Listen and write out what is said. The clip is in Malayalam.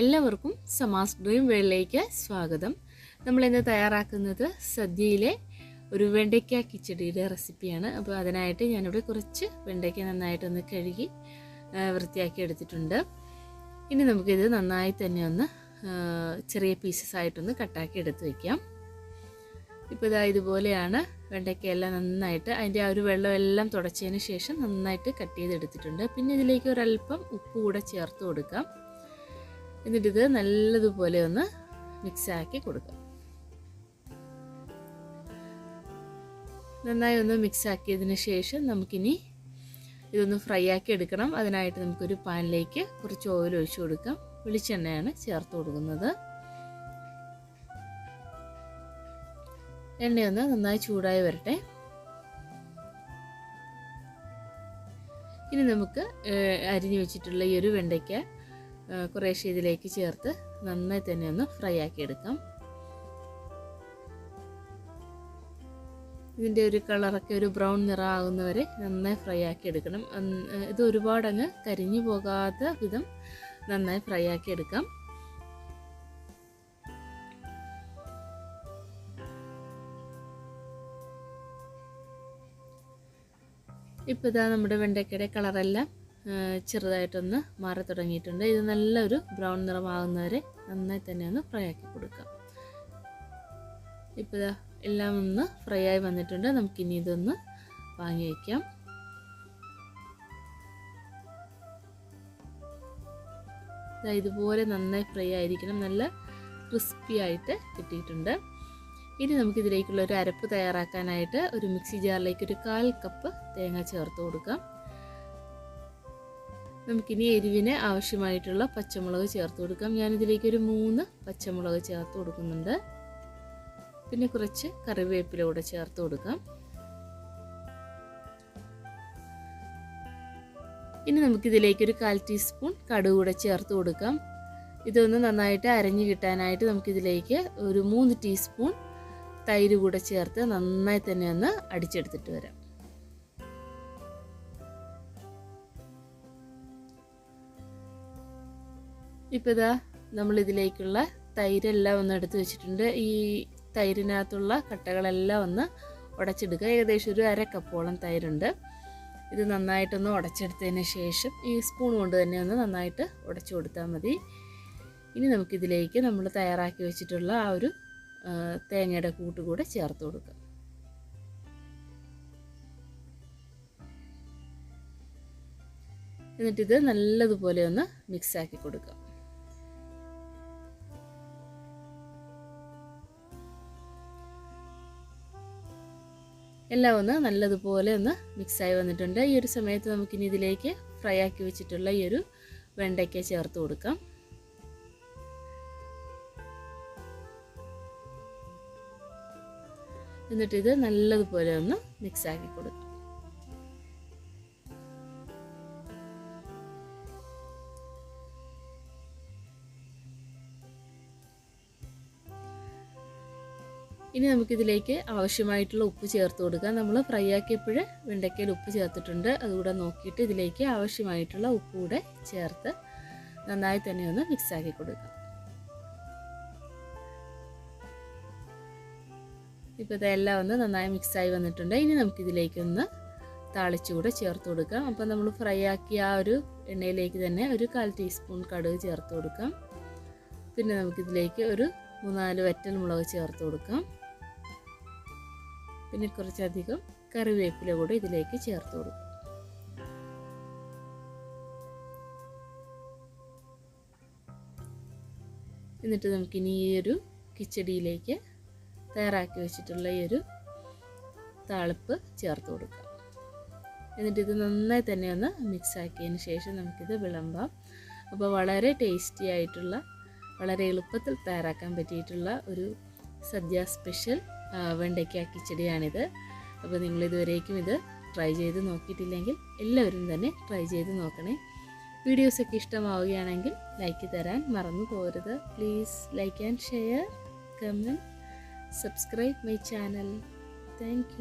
എല്ലാവർക്കും സമാസ് ഡ്രീം വേളിലേക്ക് സ്വാഗതം. നമ്മളിന്ന് തയ്യാറാക്കുന്നത് സദ്യയിലെ ഒരു വെണ്ടയ്ക്ക കിച്ചടിയുടെ റെസിപ്പിയാണ്. അപ്പോൾ അതിനായിട്ട് ഞാനിവിടെ കുറച്ച് വെണ്ടയ്ക്ക നന്നായിട്ടൊന്ന് കഴുകി വൃത്തിയാക്കി എടുത്തിട്ടുണ്ട്. ഇനി നമുക്കിത് നന്നായി തന്നെ ഒന്ന് ചെറിയ പീസസ് ആയിട്ടൊന്ന് കട്ടാക്കി എടുത്ത് വയ്ക്കാം ഇപ്പോൾ ഇതാ ഇതുപോലെയാണ് വെണ്ടയ്ക്കയെല്ലാം നന്നായിട്ട് അതിന്റെ ആ ഒരു വെള്ളമെല്ലാം തുടച്ചതിന് ശേഷം നന്നായിട്ട് കട്ട് ചെയ്തെടുത്തിട്ടുണ്ട്. പിന്നെ ഇതിലേക്ക് ഒരല്പം ഉപ്പ് കൂടെ ചേർത്ത് കൊടുക്കാം. എന്നിട്ടിത് നല്ലതുപോലെ ഒന്ന് മിക്സാക്കി കൊടുക്കുക നന്നായി ഒന്ന് മിക്സാക്കിയതിന് ശേഷം നമുക്കിനി ഇതൊന്ന് ഫ്രൈ ആക്കി എടുക്കണം. അതിനായിട്ട് നമുക്കൊരു പാനിലേക്ക് കുറച്ച് ഓയിൽ ഒഴിച്ചു കൊടുക്കാം. വെളിച്ചെണ്ണയാണ് ചേർത്ത് കൊടുക്കുന്നത്. എണ്ണയൊന്ന് നന്നായി ചൂടായി വരട്ടെ. ഇനി നമുക്ക് അരിഞ്ഞു വെച്ചിട്ടുള്ള ഈ ഒരു വെണ്ടയ്ക്ക കുറേശ്ശെ ഇതിലേക്ക് ചേർത്ത് നന്നായി തന്നെ ഒന്ന് ഫ്രൈ ആക്കി എടുക്കാം ഇതിന്റെ ഒരു കളറൊക്കെ ഒരു ബ്രൗൺ നിറമാകുന്നവരെ നന്നായി ഫ്രൈ ആക്കി എടുക്കണം ഇത് ഒരുപാടങ്ങ് കരിഞ്ഞു പോകാത്ത വിധം നന്നായി ഫ്രൈ ആക്കി എടുക്കാം ഇപ്പോൾ ഇതാ നമ്മുടെ വെണ്ടയ്ക്കയുടെ കളറെല്ലാം ചെറുതായിട്ടൊന്ന് മാറി തുടങ്ങിയിട്ടുണ്ട്. ഇത് നല്ലൊരു ബ്രൗൺ നിറമാകുന്നവരെ നന്നായി തന്നെ ഒന്ന് ഫ്രൈ ആക്കി കൊടുക്കാം. ഇപ്പോൾ എല്ലാം ഒന്ന് ഫ്രൈ ആയി വന്നിട്ടുണ്ട്. നമുക്കിനി ഇതൊന്ന് വാങ്ങി വയ്ക്കാം ഇതുപോലെ നന്നായി ഫ്രൈ ആയിരിക്കണം. നല്ല ക്രിസ്പി ആയിട്ട് കിട്ടിയിട്ടുണ്ട്. ഇനി നമുക്കിതിലേക്കുള്ള ഒരു അരപ്പ് തയ്യാറാക്കാനായിട്ട് ഒരു മിക്സി ജാറിലേക്ക് ഒരു കാൽ കപ്പ് തേങ്ങ ചേർത്ത് കൊടുക്കാം. നമുക്കിനി എരിവിന് ആവശ്യമായിട്ടുള്ള പച്ചമുളക് ചേർത്ത് കൊടുക്കാം. ഞാനിതിലേക്ക് ഒരു മൂന്ന് പച്ചമുളക് ചേർത്ത് കൊടുക്കുന്നുണ്ട്. പിന്നെ കുറച്ച് കറിവേപ്പില കൂടെ ചേർത്ത് കൊടുക്കാം. ഇനി നമുക്കിതിലേക്ക് ഒരു കാൽ ടീസ്പൂൺ കടുക് കൂടെ ചേർത്ത് കൊടുക്കാം. ഇതൊന്ന് നന്നായിട്ട് അരഞ്ഞു കിട്ടാനായിട്ട് നമുക്കിതിലേക്ക് ഒരു മൂന്ന് ടീസ്പൂൺ തൈര് കൂടെ ചേർത്ത് നന്നായി തന്നെ ഒന്ന് അടിച്ചെടുത്തിട്ട് വരാം. ഇപ്പോൾ ഇതാ നമ്മൾ ഇതിലേക്കുള്ള തൈരെല്ലാം ഒന്ന് എടുത്ത് വെച്ചിട്ടുണ്ട്. ഈ തൈരിനകത്തുള്ള കട്ടകളെല്ലാം ഒന്ന് ഉടച്ചെടുക്കുക ഏകദേശം ഒരു അര തൈരുണ്ട്. ഇത് നന്നായിട്ടൊന്ന് ഉടച്ചെടുത്തതിന് ശേഷം ഈ സ്പൂൺ കൊണ്ട് തന്നെ ഒന്ന് നന്നായിട്ട് ഉടച്ചു കൊടുത്താൽ മതി. ഇനി നമുക്കിതിലേക്ക് നമ്മൾ തയ്യാറാക്കി വെച്ചിട്ടുള്ള ആ ഒരു തേങ്ങയുടെ കൂട്ട് കൂടെ ചേർത്ത് കൊടുക്കാം. എന്നിട്ടിത് നല്ലതുപോലെ ഒന്ന് മിക്സാക്കി കൊടുക്കാം. എല്ലാം ഒന്ന് നല്ലതുപോലെ ഒന്ന് മിക്സായി വന്നിട്ടുണ്ട്. ഈ ഒരു സമയത്ത് നമുക്കിനി ഇതിലേക്ക് ഫ്രൈ ആക്കി വെച്ചിട്ടുള്ള ഈ ഒരു വെണ്ടയ്ക്ക ചേർത്ത് കൊടുക്കാം. എന്നിട്ട് ഇത് നല്ലതുപോലെ ഒന്ന് മിക്സാക്കി കൊടുക്കാം. ഇനി നമുക്കിതിലേക്ക് ആവശ്യമായിട്ടുള്ള ഉപ്പ് ചേർത്ത് കൊടുക്കാം. നമ്മൾ ഫ്രൈ ആക്കിയപ്പോൾ വെണ്ടയ്ക്കയിൽ ഉപ്പ് ചേർത്തിട്ടുണ്ട്. അതുകൂടെ നോക്കിയിട്ട് ഇതിലേക്ക് ആവശ്യമായിട്ടുള്ള ഉപ്പ് കൂടെ ചേർത്ത് നന്നായി തന്നെ ഒന്ന് മിക്സ് ആക്കി കൊടുക്കാം. ഇപ്പോൾ ഇതെല്ലാം ഒന്ന് നന്നായി മിക്സായി വന്നിട്ടുണ്ട്. ഇനി നമുക്കിതിലേക്കൊന്ന് താളിച്ചുകൂടെ ചേർത്ത് കൊടുക്കാം. അപ്പോൾ നമ്മൾ ഫ്രൈ ആക്കിയ ആ ഒരു എണ്ണയിലേക്ക് തന്നെ ഒരു കാൽ ടീസ്പൂൺ കടുക് ചേർത്ത് കൊടുക്കാം. പിന്നെ നമുക്കിതിലേക്ക് ഒരു മൂന്നാൽ വറ്റൽ മുളക് ചേർത്ത് കൊടുക്കാം. പിന്നെ കുറച്ചധികം കറിവേപ്പില കൂടെ ഇതിലേക്ക് ചേർത്ത് കൊടുക്കും. എന്നിട്ട് നമുക്കിനി ഈ ഒരു കിച്ചടിയിലേക്ക് തയ്യാറാക്കി വെച്ചിട്ടുള്ള ഈ ഒരു താളിപ്പ് ചേർത്ത് കൊടുക്കാം. എന്നിട്ട് ഇത് നന്നായി തന്നെ ഒന്ന് മിക്സാക്കിയതിന് ശേഷം നമുക്കിത് വിളമ്പാം. അപ്പോൾ വളരെ ടേസ്റ്റി ആയിട്ടുള്ള വളരെ എളുപ്പത്തിൽ തയ്യാറാക്കാൻ പറ്റിയിട്ടുള്ള ഒരു സദ്യ സ്പെഷ്യൽ വെണ്ടയ്ക്ക കിച്ചടിയാണിത്. അപ്പോൾ നിങ്ങൾ ഇതുവരേക്കും ഇത് ട്രൈ ചെയ്ത് നോക്കിയിട്ടില്ലെങ്കിൽ എല്ലാവരും തന്നെ ട്രൈ ചെയ്ത് നോക്കണേ. വീഡിയോസൊക്കെ ഇഷ്ടമാവുകയാണെങ്കിൽ ലൈക്ക് തരാൻ മറന്നു പോരുത് please like and share comment subscribe my channel thank